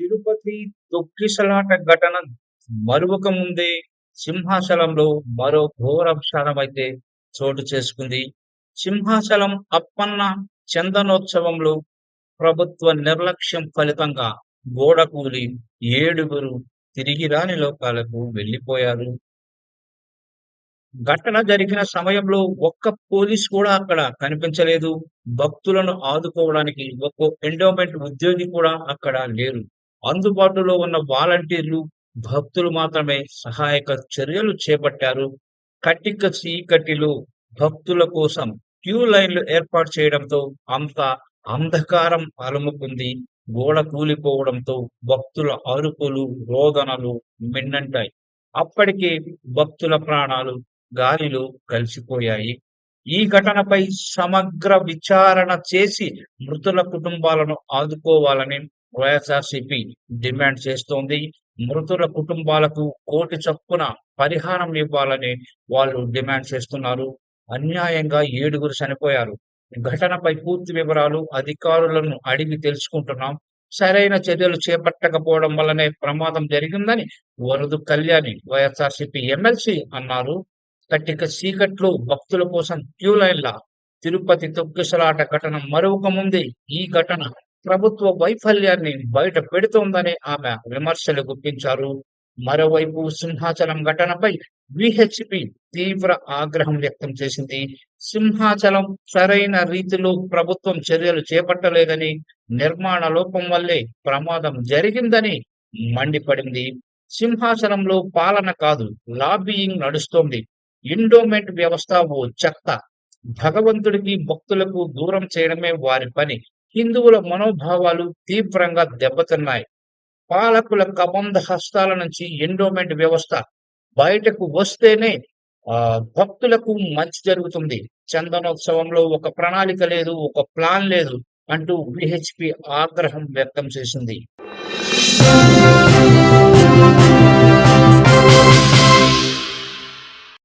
తిరుపతి తొక్కిసలాట ఘటన మరువక ముందే సింహాచలంలో మరో ఘోరాంశనమైతే చోటు చేసుకుంది. సింహాచలం అప్పన్న చందనోత్సవంలో ప్రభుత్వ నిర్లక్ష్యం ఫలితంగా గోడ కూలి ఏడుగురు తిరిగి రాని లోకాలకు వెళ్ళిపోయారు. ఘటన జరిగిన సమయంలో ఒక్క పోలీస్ కూడా అక్కడ కనిపించలేదు. భక్తులను ఆదుకోవడానికి ఒక్కో ఎండోమెంట్ ఉద్యోగి కూడా అక్కడ లేరు. అందుబాటులో ఉన్న వాలంటీర్లు భక్తులు మాత్రమే సహాయక చర్యలు చేపట్టారు. కట్టిక చీకటిలు భక్తుల కోసం క్యూ లైన్లు ఏర్పాటు చేయడంతో అంత అంధకారం అలుముకుంది. గోడ కూలిపోవడంతో భక్తుల అరుపులు రోదనలు మిన్నంటాయి. అప్పటికే భక్తుల ప్రాణాలు గాలిలో కలిసిపోయాయి. ఈ ఘటనపై సమగ్ర విచారణ చేసి మృతుల కుటుంబాలను ఆదుకోవాలని వైఎస్ఆర్సిపి డిమాండ్ చేస్తోంది. మృతుల కుటుంబాలకు కోటి చొప్పున పరిహారం ఇవ్వాలని వాళ్ళు డిమాండ్ చేస్తున్నారు. అన్యాయంగా ఏడుగురు చనిపోయారు. ఘటనపై పూర్తి వివరాలు అధికారులను అడిగి తెలుసుకుంటున్నాం. సరైన చర్యలు చేపట్టకపోవడం వల్లనే ప్రమాదం జరిగిందని వరదు కళ్యాణి వైఎస్ఆర్సిపి ఎమ్మెల్సీ అన్నారు. కట్టిక చీకట్లు భక్తుల కోసం క్యూ లైన్ల తిరుపతి తొక్కిసలాట ఘటన మరొక ముందే ఈ ఘటన ప్రభుత్వ వైఫల్యాన్ని బయట పెడుతోందని ఆమె విమర్శలు గుప్పించారు. మరోవైపు సింహాచలం ఘటనపై విహెచ్పి తీవ్ర ఆగ్రహం వ్యక్తం చేసింది. సింహాచలం సరైన రీతిలో ప్రభుత్వం చర్యలు చేపట్టలేదని నిర్మాణ లోపం వల్లే ప్రమాదం జరిగిందని మండిపడింది. సింహాచలంలో పాలన కాదు లాబీయింగ్ నడుస్తోంది. ఇండోమెంట్ వ్యవస్థ ఓ చెత్త. భగవంతుడికి భక్తులకు దూరం చేయడమే వారి పని. హిందువుల మనోభావాలు తీవ్రంగా దెబ్బతిన్నాయి. పాలకుల కబంధ హస్తాల నుంచి ఎండోమెంట్ వ్యవస్థ బయటకు వస్తేనే ఆ భక్తులకు మంచి జరుగుతుంది. చందనోత్సవంలో ఒక ప్రణాళిక లేదు ఒక ప్లాన్ లేదు అంటూ విహెచ్పి ఆగ్రహం వ్యక్తం చేసింది.